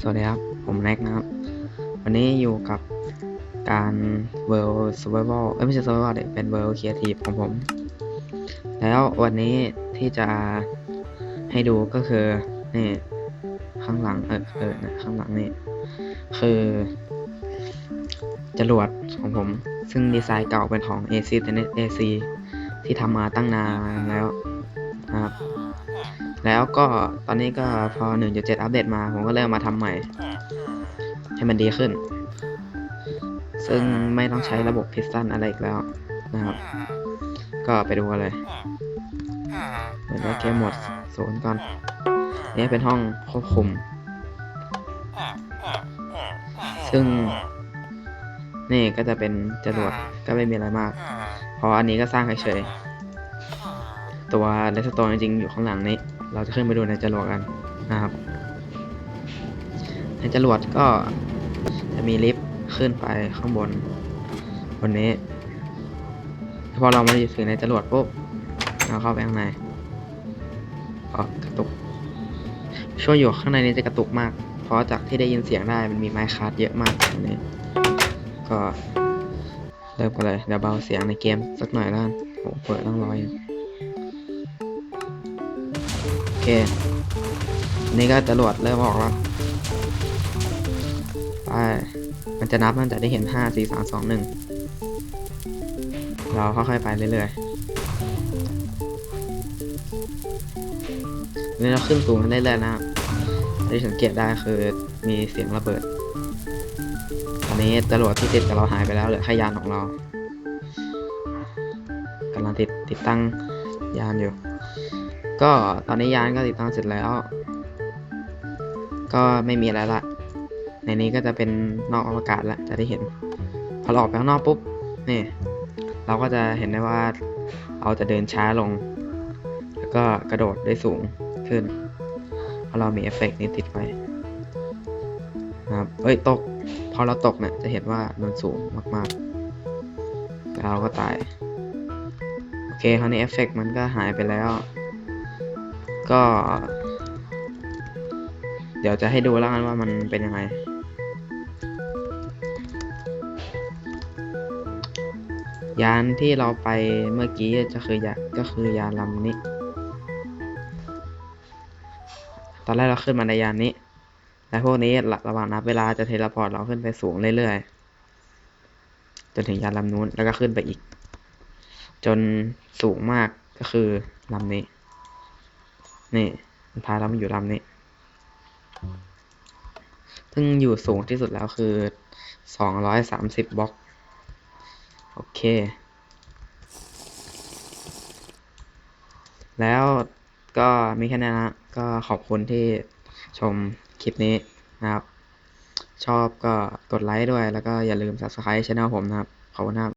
สวัสดีครับ ผมแน็กนะครับ วันนี้อยู่กับการ World Survival เอ้ยไม่ใช่ Survival เด็เป็น World Creative ของผม แล้ววันนี้ที่จะให้ดูก็คือ นี่ ข้างหลัง เออเออนะข้างหลังนี่ คือจรวดของผม ซึ่งดีไซน์เก่าเป็นของ AC แต่เน็ต AC ที่ทำมาตั้งนานแล้วนะครับ แล้วก็ตอนนี้ก็พอ 1.7 อัปเดตมา ผมก็เลยเอามาทำใหม่ ให้มันดีขึ้น ซึ่งไม่ต้องใช้ระบบพิสตันอะไรอีกแล้วนะครับ ก็ไปดูกันเลยเดี๋ยวได้เกมหมดศูนย์ก่อนนี่เป็นห้องควบคุม ซึ่ง นี่ก็จะเป็นจรวดก็ไม่มีอะไรมาก เพราะอันนี้ก็สร้างเฉย ตัวเลสโตนจริงๆอยู่ข้างหลังนี้ เราจะขึ้นไปดูในจรวดกันนะครับ ในจรวดก็จะมีลิฟต์ขึ้นไปข้างบนบนนี้ พอเรามาถึงในจรวดปุ๊บเราเข้าไปข้างในก็กระตุก ช่วยอยู่ข้างในนี้จะกระตุกมาก เพราะจากที่ได้ยินเสียงได้มันมีไม้คาร์ดเยอะมากตรงนี้ ก็เริ่มกันเลยเดี๋ยวเบาเสียงในเกมสักหน่อยแล้วโอ้เปิดตั้งร้อย เคนี่ก็จรวดเริ่มออกแล้วไปมันจะนับตั้งแต่ได้เห็นห้าสี่สามสองหนึ่งเราค่อยๆไปเรื่อยๆนี่เราขึ้นสูงขึ้นเรื่อยๆนะครับที่สังเกตได้คือมีเสียงระเบิด ตอนนี้จรวดที่ติดกับเราหายไปแล้วเหลือแค่ยานของเรากำลังติดติดตั้งยานอยู่ ก็ตอนนี้ยานก็ติดตั้งเสร็จแล้ว ก็ไม่มีอะไรละ ในนี้ก็จะเป็นนอกอวกาศแล้วจะได้เห็น พอเราออกไปข้างนอกปุ๊บนี่เราก็จะเห็นได้ว่าเราจะเดินช้าลง แล้วก็กระโดดได้สูงขึ้นเพราะเรามีเอฟเฟกต์นี้ติดไว้นะครับเอ้ยตก พอเราตกเนี่ยจะเห็นว่ามันสูงมากๆ แล้วเราก็ตาย โอเคคราวนี้เอฟเฟกต์มันก็หายไปแล้ว ก็ เดี๋ยวจะให้ดูแล้วกันว่ามันเป็นยังไง ยานที่เราไปเมื่อกี้จะคือยาก็คือยานลำนี้ ตอนแรกเราขึ้นมาในยานนี้ และพวกนี้ระหว่างนับเวลาจะเทเลพอร์ตเราขึ้นไปสูงเรื่อยๆ จนถึงยานลำนู้นแล้วก็ขึ้นไปอีก จนสูงมากก็คือลำนี้ นี่พาเรามาอยู่ลำนี้ ซึ่งอยู่สูงที่สุดแล้วคือสองร้อยสามสิบบล็อก โอเค แล้วก็มีแค่นี้นะก็ขอบคุณที่ชมคลิปนี้นะครับ ชอบก็กดไลค์ด้วย แล้วก็อย่าลืม subscribe ช่องผมนะครับ ขอบคุณครับ